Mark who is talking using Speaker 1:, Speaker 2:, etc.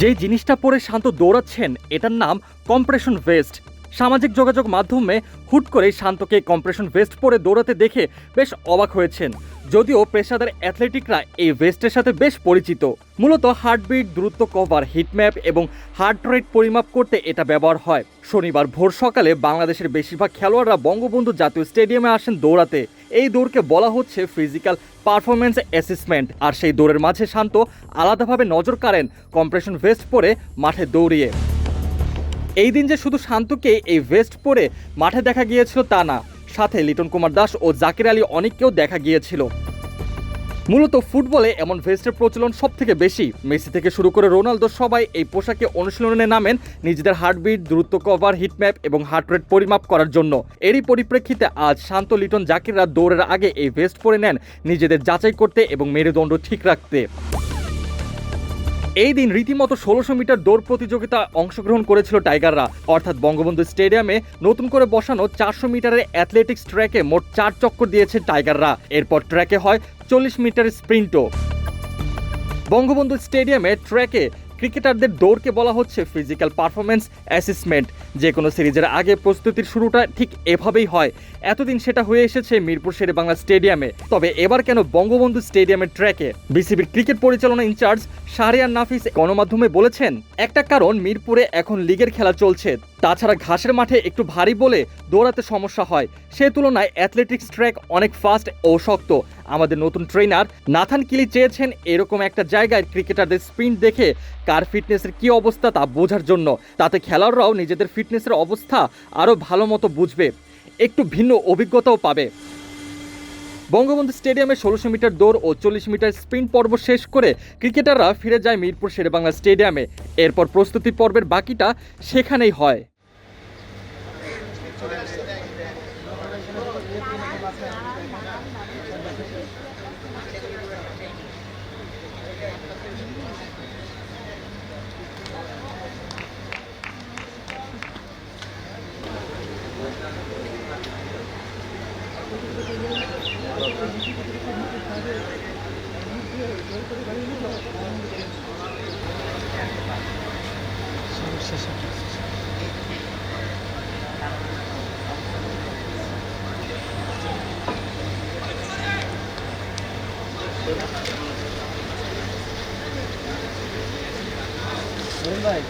Speaker 1: যে জিনিসটা পরে শান্ত দৌড়াচ্ছেন, এটার নাম কম্প্রেশন ভেস্ট সামাজিক যোগাযোগ মাধ্যমে হুট করে শান্তকে কম্প্রেশন ভেস্ট পরে দৌড়াতে দেখে বেশ অবাক হয়েছেন। যদিও পেশাদার অ্যাথলেটিকরা এই ভেস্টের সাথে বেশ পরিচিত। মূলত হার্টবিট, দ্রুত কভার, হিটম্যাপ এবং হার্ট রেট পরিমাপ করতে এটা ব্যবহার হয়। শনিবার ভোর সকালে বাংলাদেশের বেশিরভাগ খেলোয়াড়রা বঙ্গবন্ধু জাতীয় স্টেডিয়ামে আসেন দৌড়াতে। এই দৌড়কে বলা হচ্ছে ফিজিক্যাল পারফরমেন্স অ্যাসেসমেন্ট আর সেই দৌড়ের মাঝে শান্ত, আলাদাভাবে নজর কাড়েন কম্প্রেশন ভেস্ট পরে মাঠে দৌড়িয়ে। এই দিন যে শুধু শান্তকে এই ভেস্ট পরে মাঠে দেখা গিয়েছিল তা না। সাথে লিটন কুমার দাস ও জাকির আলী অনেককেও দেখা গিয়েছিল। মূলত ফুটবলে এমন ভেস্টের প্রচলন সব থেকে বেশি। মেসি থেকে শুরু করে রোনালদো সবাই এই পোশাকে অনুশীলনে নামেন নিজেদের হার্টবিট, দ্রুত কভার হিটম্যাপ এবং হার্ট রেট পরিমাপ করার জন্য। এরই পরিপ্রেক্ষিতে আজ শান্ত লিটন জাকিররা দৌড়ের আগে এই ভেস্ট পরে নেন নিজেদের যাচাই করতে এবং মেরুদণ্ড ঠিক রাখতে। এই দিন রীতিমতো ষোলোশো মিটার দৌড় প্রতিযোগিতা অংশগ্রহণ করেছিল টাইগাররা। অর্থাৎ বঙ্গবন্ধু স্টেডিয়ামে নতুন করে বসানো চারশো মিটারের অ্যাথলেটিক্স ট্র্যাকে মোট চার চক্কর দিয়েছে টাইগাররা। এরপর ট্র্যাকে হয় চল্লিশ মিটার স্প্রিন্টও। বঙ্গবন্ধু স্টেডিয়ামে ট্র্যাকে ক্রিকেটারদের দৌড়কে বলা হচ্ছে ফিজিক্যাল পারফরমেন্স অ্যাসেসমেন্ট যে কোনো সিরিজের আগে প্রস্তুতির শুরুটা ঠিক এভাবেই হয়। এতদিন সেটা হয়ে এসেছে মিরপুর শেরে বাংলা স্টেডিয়ামে। তবে এবার কেন বঙ্গবন্ধু স্টেডিয়ামের ট্র্যাকে বিসিবির ক্রিকেট পরিচালনা ইনচার্জ শাহরিয়ার নাফিস গণমাধ্যমে বলেছেন, একটা কারণ মিরপুরে এখন লিগের খেলা চলছে। তাছাড়া ঘাসের মাঠে একটু ভারী বলে দৌড়াতে সমস্যা হয়। সে তুলনায় অ্যাথলেটিক্স ট্র্যাক অনেক ফাস্ট ও শক্ত। আমাদের নতুন ট্রেনার নাথান কিলি চেয়েছেন এরকম একটা জায়গায় ক্রিকেটারদের স্পিন দেখে কার ফিটনেসের কি অবস্থা তা বোঝার জন্য। তাতে খেলোয়াড়রাও নিজেদের ফিটনেসের অবস্থা আরও ভালো মতো বুঝবে। একটু ভিন্ন অভিজ্ঞতাও পাবে। বঙ্গবন্ধু স্টেডিয়ামে ষোলোশো মিটার দৌড় ও চল্লিশ মিটার স্প্রিন্ট পর্ব শেষ করে ক্রিকেটাররা ফিরে যায় মিরপুর শেরেবাংলা স্টেডিয়ামে। এরপর প্রস্তুতি পর্বের বাকিটা সেখানেই হয়।
Speaker 2: ভাই